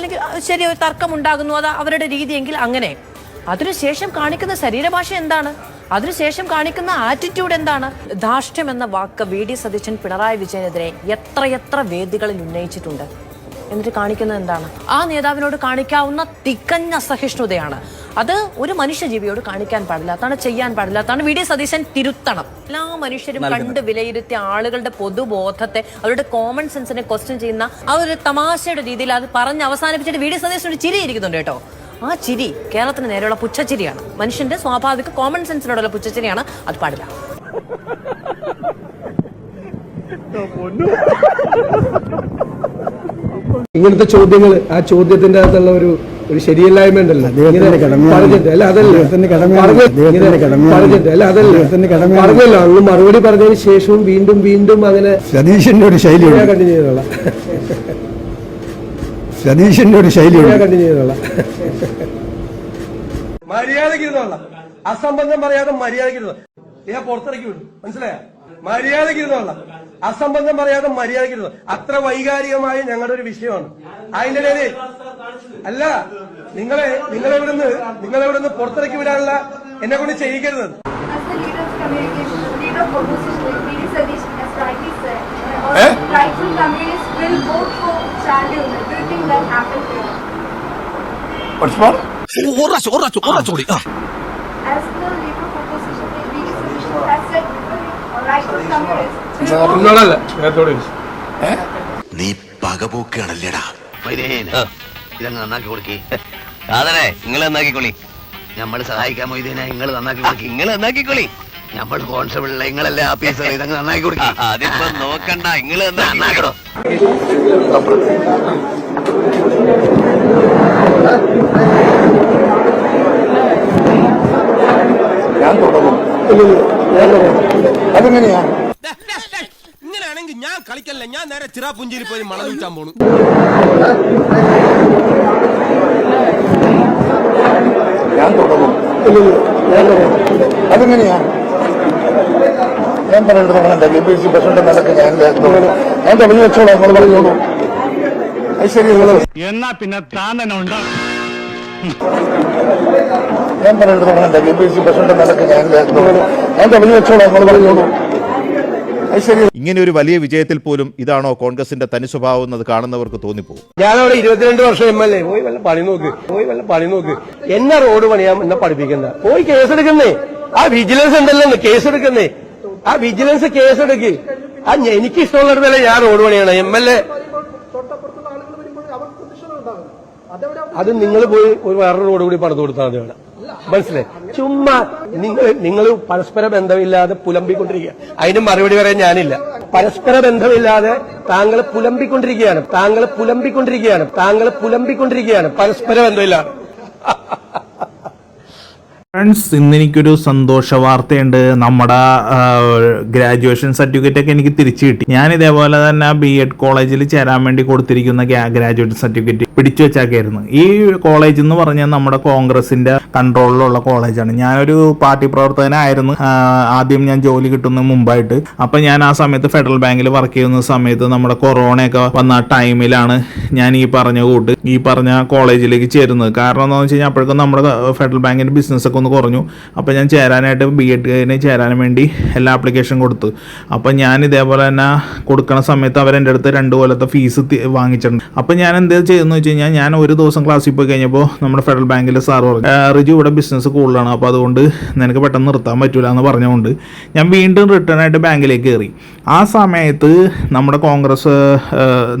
അല്ലെങ്കിൽ ശരി ഒരു തർക്കം ഉണ്ടാകുന്നു അത് അവരുടെ രീതിയെങ്കിൽ അങ്ങനെ. അതിനുശേഷം കാണിക്കുന്ന ശരീരഭാഷ എന്താണ്? അതിനുശേഷം കാണിക്കുന്ന ആറ്റിറ്റ്യൂഡ് എന്താണ്? ധാർഷ്ട്യം എന്ന വാക്ക് വി ഡി സതീശൻ പിണറായി വിജയനെതിരെ എത്രയെത്ര വേദികളിൽ ഉന്നയിച്ചിട്ടുണ്ട്. എന്നിട്ട് കാണിക്കുന്നത് എന്താണ്? ആ നേതാവിനോട് കാണിക്കാവുന്ന തികഞ്ഞ അസഹിഷ്ണുതയാണ് അത് ഒരു മനുഷ്യജീവിയോട് കാണിക്കാൻ പാടില്ലാത്താണ് ചെയ്യാൻ പാടില്ലാത്താണ് വി ഡി സതീശൻ തിരുത്തണം. എല്ലാ മനുഷ്യരും കണ്ട് വിലയിരുത്തിയ ആളുകളുടെ പൊതുബോധത്തെ അവരുടെ കോമൺ സെൻസിനെ ക്വസ്റ്റ്യൻ ചെയ്യുന്ന ആ ഒരു തമാശയുടെ രീതിയിൽ അത് പറഞ്ഞ് അവസാനിപ്പിച്ചിട്ട് വി ഡി സതീശൻ ഒരു ചിരി ഇരിക്കുന്നുണ്ട് കേട്ടോ. ആ ചിരി കേരളത്തിന് നേരെയുള്ള പുച്ഛച്ചിരിയാണ്. മനുഷ്യന്റെ സ്വാഭാവിക കോമൺ സെൻസിനോടുള്ള പുച്ഛച്ചിരിയാണ്. അത് പാടില്ല. ഇങ്ങനത്തെ ചോദ്യങ്ങൾ ആ ചോദ്യത്തിന്റെ അകത്തുള്ള ഒരു ഒരു ശരിയല്ലായ്മ ഉണ്ടല്ലോ. പറഞ്ഞിട്ട് അല്ല അതല്ല. പറഞ്ഞിട്ട് അല്ല അതല്ല. പറഞ്ഞല്ലോ അന്ന് മറുപടി പറഞ്ഞതിന് ശേഷവും വീണ്ടും വീണ്ടും അങ്ങനെ സതീശന്റെ ഒരു ശൈലി കണ്ടിന്യൂ ചെയ്തോളാം. സതീശന്റെ ഒരു ശൈലി കണ്ടിന്യൂ ചെയ്തോളാം. മര്യാദയ്ക്ക് ഇരുന്നോളാം. അസംബന്ധം പറയാതെ മര്യാദയ്ക്ക് ഇരുന്നോ ഞാൻ പുറത്തിറക്കി വിടും. മനസ്സിലായ? മര്യാദയ്ക്ക് ഇരുന്നോളാം. അസംബന്ധം പറയാതെ മര്യാദയ്ക്ക് ഇരുന്നോ. അത്ര വൈകാരികമായ ഞങ്ങളുടെ ഒരു വിഷയമാണ്. അതിന്റെ ഇടയിൽ അല്ല നിങ്ങളെ നിങ്ങളെവിടുന്ന് നിങ്ങളെവിടുന്ന് പുറത്തിറക്കി വിടാനുള്ള എന്നെ കൊണ്ട് ചെയ്യിക്കരുത്. As the leader of oh, leader oh, opposition, like V.D. നിങ്ങളല്ല നേരത്തോട് നീ പകപോക്കാണല്ലേടാ ഇതങ്ങ് നന്നാക്കി കൊടുക്കി. സാധനെ നിങ്ങൾ നന്നാക്കിക്കൊള്ളി നമ്മൾ സഹായിക്കാൻ മൊയ്തീനെ നിങ്ങൾ നന്നാക്കി കൊടുക്കി. നിങ്ങൾ നന്നാക്കിക്കൊള്ളി നമ്മൾ കോൺസ്റ്റബിളിലെ നിങ്ങളല്ലേ ആഫീസർ ഇതങ്ങ് നന്നാക്കി കൊടുക്കി. അതിപ്പോ നോക്കണ്ട നിങ്ങൾ നന്നാക്കണോ. അതെങ്ങനെയാ? ഇങ്ങനെയാണെങ്കിൽ ഞാൻ കളിക്കല്ല? ഞാൻ നേരെ ചിറാപുഞ്ചിയിൽ പോയി മണം വിൽക്കാൻ പോണു. ഞാൻ തുടങ്ങും. അതെങ്ങനെയാ? ഞാൻ പറഞ്ഞിട്ട് തുടങ്ങണ്ട ബി പി സി പ്രസിഡന്റ് നിലയ്ക്ക് ഞാൻ ഞാൻ തുടങ്ങി വെച്ചോളാം നിങ്ങൾ പറഞ്ഞോളൂ. അത് ശരി എന്നാ പിന്നെ താൻ തന്നെ ഉണ്ടാവും ഞാൻ പറഞ്ഞിട്ട് തുടങ്ങണ്ട ബി പി സി പ്രസിഡന്റ് നിലയ്ക്ക് ഞാൻ വലിയ നിങ്ങൾ പറഞ്ഞോളൂ ഇങ്ങനെ ഒരു വലിയ വിജയത്തിൽ പോലും ഇതാണോ കോൺഗ്രസിന്റെ തനി സ്വഭാവം എന്നത് കാണുന്നവർക്ക് തോന്നിപ്പോകും? ഞാനവിടെ ഇരുപത്തിരണ്ട് വർഷം എം എൽ എ. പോയി വല്ല പണി നോക്ക്. പോയി വല്ല പണി നോക്ക്. എന്നെ റോഡ് പണിയാൻ എന്നെ പഠിപ്പിക്കുന്ന പോയി കേസെടുക്കുന്നേ ആ വിജിലൻസ് ഉണ്ടല്ലോ കേസെടുക്കുന്നേ ആ വിജിലൻസ് കേസെടുക്ക് ആ എനിക്ക് ഇഷ്ടമുള്ള ഞാൻ റോഡ് പണിയാണ്. M L A. അത് നിങ്ങൾ പോയി ഒരു വേറൊരു റോഡ് കൂടി പറഞ്ഞു കൊടുത്താൽ മതി അവിടെ. മനസ്സിലായി? ചുമ്മാ നിങ്ങൾ നിങ്ങൾ പരസ്പര ബന്ധമില്ലാതെ പുലമ്പിക്കൊണ്ടിരിക്കുക. അതിന് മറുപടി പറയാൻ ഞാനില്ല. പരസ്പര ബന്ധമില്ലാതെ താങ്കൾ പുലമ്പിക്കൊണ്ടിരിക്കുകയാണ്. താങ്കൾ പുലമ്പിക്കൊണ്ടിരിക്കുകയാണ്. താങ്കൾ പുലമ്പിക്കൊണ്ടിരിക്കുകയാണ്. പരസ്പര ബന്ധമില്ലാതെ. ഫ്രണ്ട്സ് ഇന്ന് എനിക്കൊരു സന്തോഷ വാർത്തയുണ്ട്. നമ്മുടെ ഗ്രാജുവേഷൻ സർട്ടിഫിക്കറ്റ് ഒക്കെ എനിക്ക് തിരിച്ചു കിട്ടി. ഞാൻ ഇതേപോലെ തന്നെ ബി എഡ് കോളേജിൽ ചേരാൻ വേണ്ടി കൊടുത്തിരിക്കുന്ന ഗ്രാജുവേറ്റ് സർട്ടിഫിക്കറ്റ് പിടിച്ചു വെച്ചാക്കായിരുന്നു. ഈ കോളേജ് എന്ന് പറഞ്ഞാൽ നമ്മുടെ കോൺഗ്രസിന്റെ കൺട്രോളിലുള്ള കോളേജാണ് ഞാനൊരു പാർട്ടി പ്രവർത്തകനായിരുന്നു. ആദ്യം ഞാൻ ജോലി കിട്ടുന്ന മുമ്പായിട്ട്. അപ്പൊ ഞാൻ ആ സമയത്ത് ഫെഡറൽ ബാങ്കിൽ വർക്ക് ചെയ്യുന്ന സമയത്ത് നമ്മുടെ കൊറോണയൊക്കെ വന്ന ടൈമിലാണ് ഞാൻ ഈ പറഞ്ഞ കൂട്ട് ഈ പറഞ്ഞ കോളേജിലേക്ക് ചേരുന്നത്. കാരണം എന്താണെന്ന് വെച്ച് കഴിഞ്ഞാൽ അപ്പോഴേക്കും നമ്മുടെ ഫെഡറൽ ബാങ്കിന്റെ ബിസിനസ് ഒക്കെ ഒന്ന് കുറഞ്ഞു. അപ്പോൾ ഞാൻ ചേരാനായിട്ട് ബി എഡിന് ചേരാൻ വേണ്ടി എല്ലാ ആപ്ലിക്കേഷൻ കൊടുത്തു. അപ്പോൾ ഞാൻ ഇതേപോലെ തന്നെ കൊടുക്കണ സമയത്ത് അവർ എന്റെ അടുത്ത് രണ്ട് കൊല്ലത്തെ ഫീസ് വാങ്ങിച്ചിട്ടുണ്ട്. അപ്പോൾ ഞാൻ എന്ത് ചെയ്തെന്ന് വെച്ച് കഴിഞ്ഞാൽ ഞാൻ ഒരു ദിവസം ക്ലാസ്സിൽ പോയി കഴിഞ്ഞപ്പോൾ നമ്മുടെ ഫെഡറൽ ബാങ്കിലെ സാർ പറഞ്ഞു "ആ, റിജു ഇവിടെ ബിസിനസ് കൂടുതലാണ്. അപ്പോൾ അതുകൊണ്ട് നിനക്ക് പെട്ടെന്ന് നിർത്താൻ പറ്റൂല എന്ന് പറഞ്ഞുകൊണ്ട് ഞാൻ വീണ്ടും റിട്ടേൺ ആയിട്ട് ബാങ്കിലേക്ക് കയറി. ആ സമയത്ത് നമ്മുടെ കോൺഗ്രസ്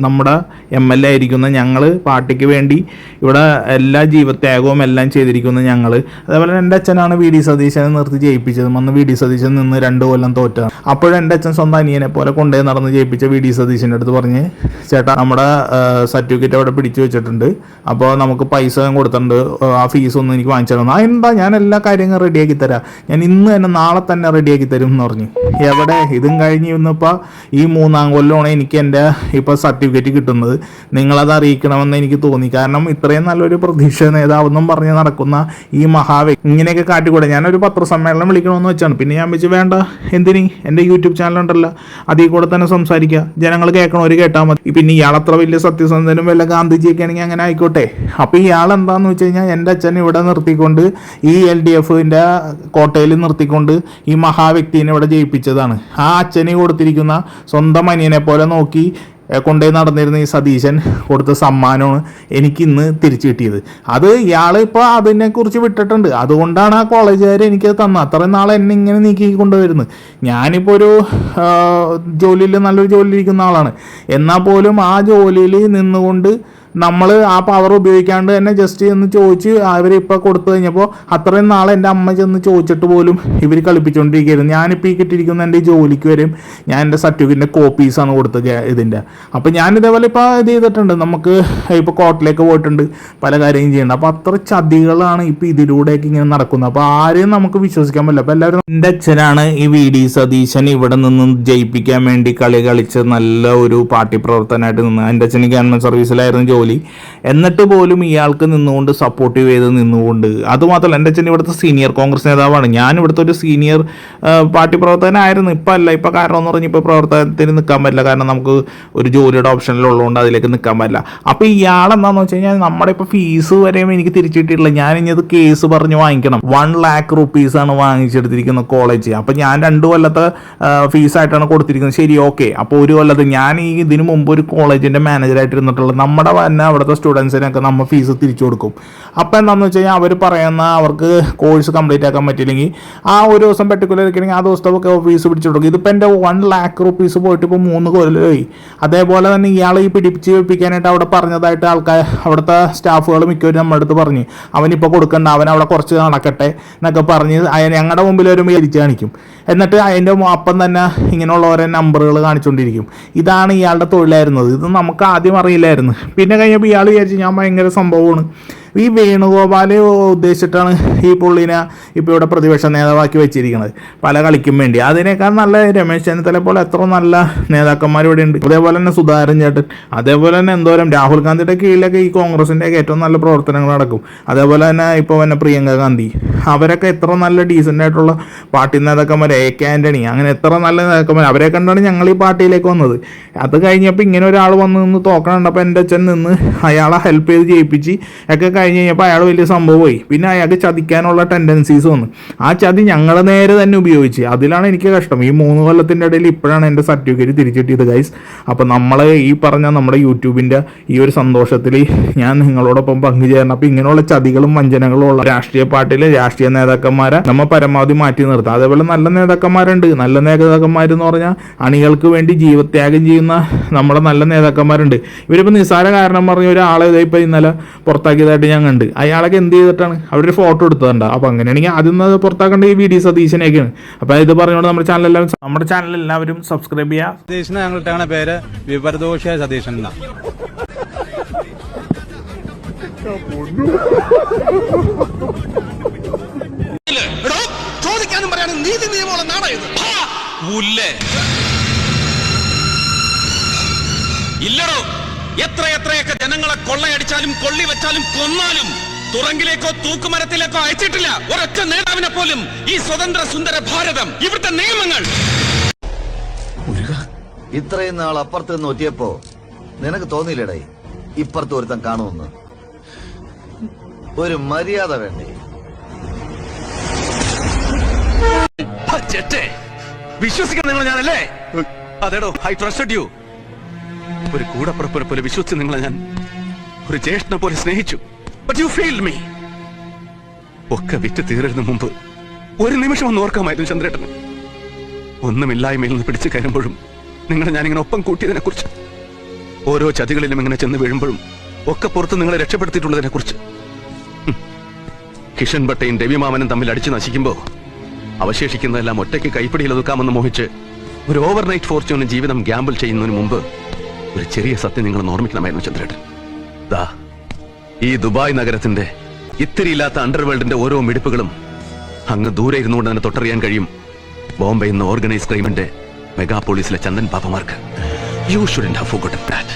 നമ്മുടെ എം എൽ എ ആയിരിക്കുന്ന ഞങ്ങൾ പാർട്ടിക്ക് വേണ്ടി ഇവിടെ എല്ലാ ജീവത്യാഗവും എല്ലാം ചെയ്തിരിക്കുന്ന ഞങ്ങൾ അതേപോലെ എന്റെ അച്ഛനാണ് വി ഡി സതീശനെ നിർത്തി ജയിപ്പിച്ചത്. അന്ന് വി ഡി സതീശൻ നിന്ന് രണ്ട് കൊല്ലം തോറ്റ അപ്പോഴും എന്റെ അച്ഛൻ സ്വന്തം അനിയനെ പോലെ കൊണ്ടുപോയി നടന്ന് ജയിപ്പിച്ച വി ഡി സതീശന്റെ അടുത്ത് പറഞ്ഞ് ചേട്ടാ നമ്മുടെ സർട്ടിഫിക്കറ്റ് അവിടെ പിടിച്ചു വെച്ചിട്ടുണ്ട്. അപ്പോൾ നമുക്ക് പൈസ കൊടുത്തിട്ടുണ്ട്. ആ ഫീസ് ഒന്നും എനിക്ക് വാങ്ങിച്ചു തരണം. എന്താ? ഞാൻ എല്ലാ കാര്യങ്ങളും റെഡിയാക്കി തരാം. ഞാൻ ഇന്ന് തന്നെ നാളെ തന്നെ റെഡിയാക്കി തരും എന്ന് പറഞ്ഞു. എവിടെ? ഇതും കഴിഞ്ഞ് ഇന്ന് ഇന്നിപ്പോൾ ഈ മൂന്നാം കൊല്ലമാണ് എനിക്ക് എന്റെ ഇപ്പോൾ സർട്ടിഫിക്കറ്റ് കിട്ടുന്നത്. നിങ്ങളത് അറിയിക്കണമെന്ന് എനിക്ക് തോന്നി. കാരണം ഇത്രയും നല്ലൊരു പ്രതീക്ഷ നേതാവെന്നും പറഞ്ഞ് നടക്കുന്ന ഈ മഹാവ്യക്തി ഇങ്ങനെയൊക്കെ കാട്ടിക്കൂടെ. ഞാനൊരു പത്രസമ്മേളനം വിളിക്കണമെന്ന് വെച്ചാണ്. പിന്നെ ഞാൻ വെച്ച് വേണ്ട എന്തിനി? എന്റെ യൂട്യൂബ് ചാനലുണ്ടല്ലോ അതിൽ കൂടെ തന്നെ സംസാരിക്കുക ജനങ്ങൾ കേൾക്കണവർ കേട്ടാൽ മതി. പിന്നെ ഇയാൾ അത്ര വലിയ സത്യസന്ധനും വല്ല ഗാന്ധിജിയൊക്കെ ആണെങ്കിൽ അങ്ങനെ ആയിക്കോട്ടെ. അപ്പോൾ ഇയാൾ എന്താന്ന് വെച്ച് കഴിഞ്ഞാൽ എന്റെ അച്ഛൻ ഇവിടെ നിർത്തിക്കൊണ്ട് ഈ എൽ ഡി എഫിന്റെ കോട്ടയിൽ നിർത്തിക്കൊണ്ട് ഈ മഹാവ്യക്തിനെ ഇവിടെ ജയിപ്പിച്ചതാണ്. ആ അച്ഛന് കൊടുത്തിരിക്കുന്ന സ്വന്തം അനിയനെ പോലെ നോക്കി കൊണ്ടേ നടന്നിരുന്ന ഈ സതീശൻ കൊടുത്ത സമ്മാനമാണ് എനിക്ക് ഇന്ന് തിരിച്ചു കിട്ടിയത്. അത് ഇയാൾ ഇപ്പോൾ അതിനെക്കുറിച്ച് വിട്ടിട്ടുണ്ട്. അതുകൊണ്ടാണ് ആ കോളേജുകാർ എനിക്ക് തന്നത്. അത്രയും നാളെ എന്നെ ഇങ്ങനെ നീക്കി കൊണ്ടുവരുന്നത് ഞാനിപ്പോൾ ഒരു ജോലിയിൽ നല്ലൊരു ജോലിയിൽ ഇരിക്കുന്ന ആളാണ്. എന്നാൽ പോലും ആ ജോലിയിൽ നിന്നുകൊണ്ട് നമ്മൾ ആ പവർ ഉപയോഗിക്കാണ്ട് തന്നെ ജസ്റ്റ് എന്ന് ചോദിച്ച് അവരിപ്പോൾ കൊടുത്തു കഴിഞ്ഞപ്പോൾ അത്രയും നാളെ എന്റെ അമ്മ ചെന്ന് ചോദിച്ചിട്ട് പോലും ഇവർ കളിപ്പിച്ചുകൊണ്ടിരിക്കുകയായിരുന്നു ഞാനിപ്പോൾ ഈ കിട്ടിയിരിക്കുന്ന എന്റെ ജോലിക്ക് വരും. ഞാൻ എന്റെ സർട്ടിഫിക്കറ്റിന്റെ കോപ്പീസാണ് കൊടുത്തത് ഇതിന്റെ. അപ്പോൾ ഞാൻ ഇതേപോലെ ഇപ്പോൾ ഇത് ചെയ്തിട്ടുണ്ട്. നമുക്ക് ഇപ്പോൾ കോർട്ടിലേക്ക് പോയിട്ടുണ്ട് പല കാര്യങ്ങളും ചെയ്യുന്നുണ്ട് അപ്പോൾ അത്ര ചതികളാണ് ഇപ്പോൾ ഇതിലൂടെയൊക്കെ ഇങ്ങനെ നടക്കുന്നത്. അപ്പോൾ ആരെയും നമുക്ക് വിശ്വസിക്കാൻ പറ്റില്ല. അപ്പോൾ എല്ലാവരും എന്റെ അച്ഛനാണ് ഈ വി ഡി സതീശൻ ഇവിടെ നിന്ന് ജയിപ്പിക്കാൻ വേണ്ടി കളി കളിച്ച് നല്ല ഒരു പാർട്ടി പ്രവർത്തനമായിട്ട് നിന്ന്. എന്റെ അച്ഛന് ഗവൺമെന്റ് സർവീസിലായിരുന്നു ജോലി എന്നിട്ട് പോലും ഇയാൾക്ക് നിന്നുകൊണ്ട് സപ്പോർട്ടീവ് ചെയ്ത് നിന്നുകൊണ്ട്. അതുമാത്രമല്ല എന്റെ അച്ഛൻ ഇവിടുത്തെ സീനിയർ കോൺഗ്രസ് നേതാവാണ്. ഞാൻ ഇവിടുത്തെ ഒരു സീനിയർ പാർട്ടി പ്രവർത്തകനായിരുന്നു. ഇപ്പം അല്ല ഇപ്പം കാരണം എന്ന് പറഞ്ഞാൽ ഇപ്പോൾ പ്രവർത്തനത്തിന് നിൽക്കാൻ പറ്റില്ല. കാരണം നമുക്ക് ഒരു ജോലിയുടെ ഓപ്ഷനിലുള്ളതുകൊണ്ട് അതിലേക്ക് നിൽക്കാൻ പറ്റില്ല. അപ്പോൾ ഇയാളെന്താണെന്ന് വെച്ച് കഴിഞ്ഞാൽ നമ്മുടെ ഇപ്പോൾ ഫീസ് വരെയും എനിക്ക് തിരിച്ചു കിട്ടിയിട്ടില്ല ഞാൻ ഇനി അത് കേസ് പറഞ്ഞ് വാങ്ങിക്കണം. വൺ ലാക്ക് റുപ്പീസാണ് വാങ്ങിച്ചെടുത്തിരിക്കുന്നത് കോളേജ് അപ്പോൾ ഞാൻ രണ്ട് കൊല്ലത്തെ ഫീസായിട്ടാണ് കൊടുത്തിരിക്കുന്നത്. ശരി ഓക്കെ അപ്പോൾ ഒരു കൊല്ലത്ത് ഞാൻ ഈ ഇതിനു മുമ്പ് ഒരു കോളേജിന്റെ മാനേജറായിട്ട് ഇരുന്നിട്ടുള്ള നമ്മുടെ തന്നെ അവിടുത്തെ സ്റ്റുഡൻസിനൊക്കെ നമ്മൾ ഫീസ് തിരിച്ചു കൊടുക്കും. അപ്പോൾ എന്താണെന്ന് വെച്ച് കഴിഞ്ഞാൽ അവർ പറയുന്ന അവർക്ക് കോഴ്സ് കംപ്ലീറ്റ് ആക്കാൻ പറ്റില്ലെങ്കിൽ ആ ഒരു ദിവസം പെർട്ടിക്കുലർ ഇരിക്കണമെങ്കിൽ ആ ദിവസത്തെ ഫീസ് പിടിച്ചു കൊടുക്കും. ഇതിപ്പോൾ എന്റെ വൺ ലാക്ക് റുപ്പീസ് പോയിട്ട് ഇപ്പോൾ മൂന്ന് കൊല്ലമായി അതേപോലെ തന്നെ ഇയാൾ ഈ പിടിപ്പിച്ച് വെപ്പിക്കാനായിട്ട് അവിടെ പറഞ്ഞതായിട്ട് ആൾക്കാർ അവിടുത്തെ സ്റ്റാഫുകൾ മിക്കവരും നമ്മുടെ അടുത്ത് പറഞ്ഞു. അവനിപ്പോൾ കൊടുക്കണ്ട അവൻ അവിടെ കുറച്ച് നടക്കട്ടെ എന്നൊക്കെ പറഞ്ഞ് ഞങ്ങളുടെ മുമ്പിൽ ഒരു മേരിച്ച് കാണിക്കും. എന്നിട്ട് അതിന്റെ അപ്പം തന്നെ ഇങ്ങനെയുള്ള ഓരോ നമ്പറുകൾ കാണിച്ചുകൊണ്ടിരിക്കും ഇതാണ് ഇയാളുടെ തൊഴിലായിരുന്നത്. ഇത് നമുക്ക് ആദ്യം അറിയില്ലായിരുന്നു. പിന്നെ കഴിഞ്ഞപ്പോൾ ഇയാൾ വിചാരിച്ചു ഞാൻ ഭയങ്കര സംഭവമാണ്. ഈ വേണുഗോപാലെ ഉദ്ദേശിച്ചിട്ടാണ് ഈ പുള്ളിനെ ഇപ്പോൾ ഇവിടെ പ്രതിപക്ഷ നേതാവാക്കി വെച്ചിരിക്കുന്നത്. പല കളിക്കും വേണ്ടി. അതിനേക്കാൾ നല്ല രമേശ് ചെന്നിത്തല പോലെ എത്ര നല്ല നേതാക്കന്മാർ ഇവിടെ ഉണ്ട്. അതേപോലെ തന്നെ സുധാരൻ ചേട്ടൻ. അതേപോലെ തന്നെ എന്തോരം രാഹുൽ ഗാന്ധിയുടെ കീഴിലൊക്കെ ഈ കോൺഗ്രസിന്റെ ഏറ്റവും നല്ല പ്രവർത്തനങ്ങൾ നടക്കും. അതേപോലെ തന്നെ ഇപ്പോൾ തന്നെ പ്രിയങ്ക ഗാന്ധി. അവരൊക്കെ എത്ര നല്ല ഡീസന്റ് ആയിട്ടുള്ള പാർട്ടി നേതാക്കന്മാർ എ കെ ആന്റണി അങ്ങനെ എത്ര നല്ല നേതാക്കന്മാർ അവരെ കണ്ടാണ് ഞങ്ങൾ ഈ പാർട്ടിയിലേക്ക് വന്നത്. അത് കഴിഞ്ഞപ്പോൾ ഇങ്ങനെ ഒരാൾ വന്ന് നിന്ന് തോക്കണുണ്ടപ്പോൾ എന്റെ അച്ഛൻ നിന്ന് അയാളെ ഹെൽപ്പ് ചെയ്ത് ജയിപ്പിച്ച് ഒക്കെ കഴിഞ്ഞ് കഴിഞ്ഞപ്പോൾ അയാൾ വലിയ സംഭവമായി പിന്നെ അയാൾക്ക് ചതിക്കാനുള്ള ടെൻഡൻസീസ് വന്നു. ആ ചതി ഞങ്ങളെ നേരെ തന്നെ ഉപയോഗിച്ച്. അതിലാണ് എനിക്ക് കഷ്ടം. ഈ മൂന്ന് കൊല്ലത്തിന്റെ ഇടയിൽ ഇപ്പോഴാണ് എന്റെ സർട്ടിഫിക്കറ്റ് തിരിച്ചിട്ടിയത് ഗൈസ് അപ്പോൾ നമ്മൾ ഈ പറഞ്ഞ നമ്മുടെ യൂട്യൂബിന്റെ ഈ ഒരു സന്തോഷത്തിൽ ഞാൻ നിങ്ങളോടൊപ്പം പങ്കുചേരണം. അപ്പോൾ ഇങ്ങനെയുള്ള ചതികളും വഞ്ചനകളും ഉള്ള രാഷ്ട്രീയ പാർട്ടിയിലെ രാഷ്ട്രീയ നേതാക്കന്മാരെ നമ്മൾ പരമാവധി മാറ്റി നിർത്താം. അതേപോലെ നല്ല നേതാക്കന്മാരുണ്ട്. നല്ല നേതാക്കന്മാരെന്ന് പറഞ്ഞാൽ അണികൾക്ക് വേണ്ടി ജീവത്യാഗം ചെയ്യുന്ന നമ്മുടെ നല്ല നേതാക്കന്മാരുണ്ട്. ഇവരിപ്പോൾ നിസ്സാര കാരണം പറഞ്ഞ ഒരാളെ ഇതേ ഇപ്പോൾ ഇന്നലെ പുറത്താക്കിയതായിട്ട് ഞാൻ കണ്ട്. അയാളൊക്കെ എന്ത് ചെയ്തിട്ടാണ്? അവിടെ ഒരു ഫോട്ടോ എടുത്തതുണ്ട്. അപ്പോൾ അങ്ങനെയാണെങ്കിൽ ആദ്യം അത് പുറത്താക്കേണ്ട ഈ വീഡിയോ ഡി സതീശനെയൊക്കെയാണ്. അപ്പോൾ ഇത് പറഞ്ഞുകൊണ്ട് നമ്മുടെ ചാനൽ എല്ലാവരും നമ്മുടെ ചാനൽ എല്ലാവരും സബ്സ്ക്രൈബ് ചെയ്യുക സതീശന് ഞങ്ങളുടെ പേര് വിപരദോഷ സതീശൻ എന്നാ. ചോദിക്കാനും പറയാനും നീതി നിയമമുള്ള ഇല്ലടോ എത്ര എത്രയൊക്കെ ജനങ്ങളെ കൊള്ളയടിച്ചാലും കൊള്ളി വെച്ചാലും കൊന്നാലും തുറങ്കിലേക്കോ തൂക്കുമരത്തിലേക്കോ അയച്ചിട്ടില്ല. ഒരൊറ്റ നേതാവിനെ പോലും ഈ സ്വതന്ത്ര സുന്ദര ഭാരതം ഇവിടുത്തെ നിയമങ്ങൾ. ഇത്രയും നാൾ അപ്പുറത്ത് നിന്ന് ഒറ്റിയപ്പോ നിനക്ക് തോന്നിയില്ലടേ? ഇപ്പുറത്ത് ഒരുത്തൻ കാണുമെന്ന്. ഒരു മര്യാദ വേണ്ടേ? വിശ്വസിക്കാൻ നിങ്ങൾ ഞാനല്ലേ? അതേടോ ഐ ട്രസ്റ്റഡ് യു ഒരു കൂടപ്പുറപ്പുറ പോലെ വിശ്വസിച്ച് നിങ്ങളെ ഞാൻ ഒരു ജ്യേഷ്ഠനെ പോലെ സ്നേഹിച്ചു. ഒക്കെ വിറ്റ് തീരുന്നതിന് മുമ്പ് ഒരു നിമിഷം ഒന്ന് ഓർക്കാമായിരുന്നു ചന്ദ്രേട്ടന്. ഒന്നുമില്ലായ്മയിൽ നിന്ന് പിടിച്ചു കയറുമ്പോഴും നിങ്ങളെ ഞാനിങ്ങനെ ഒപ്പം കൂട്ടിയതിനെ കുറിച്ച് ഓരോ ചതികളിലും ഇങ്ങനെ ചെന്ന് വീഴുമ്പോഴും ഒക്കെ പുറത്ത് നിങ്ങളെ രക്ഷപ്പെടുത്തിയിട്ടുള്ളതിനെ കുറിച്ച് കിഷൻ ഭട്ടയും രവിമാമനും തമ്മിൽ അടിച്ചു നശിക്കുമ്പോ അവശേഷിക്കുന്നതെല്ലാം ഒറ്റയ്ക്ക് കൈപ്പിടിയിൽ ഒതുക്കാമെന്ന് മോഹിച്ച് ഒരു ഓവർനൈറ്റ് ഫോർച്യൂണിന് ജീവിതം ഗ്യാമ്പിൾ ചെയ്യുന്നതിന് മുമ്പ് ഒരു ചെറിയ സത്യം നിങ്ങൾ ഓർമ്മിക്കണമായിരുന്നു ചന്ദ്രേട്ടൻ. ദാ ഈ ദുബായ് നഗരത്തിന്റെ ഇത്തിരിയില്ലാത്ത അണ്ടർവേൾഡിന്റെ ഓരോ മിടിപ്പുകളും അങ്ങ് ദൂരെ ഇരുന്നുകൊണ്ട് തന്നെ തൊട്ടറിയാൻ കഴിയും ബോംബെ എന്ന ഓർഗനൈസ് ക്രൈമിന്റെ മെഗാപോളിസിലെ Chandan പാപ്പമാർക്ക്. You shouldn't have forgotten that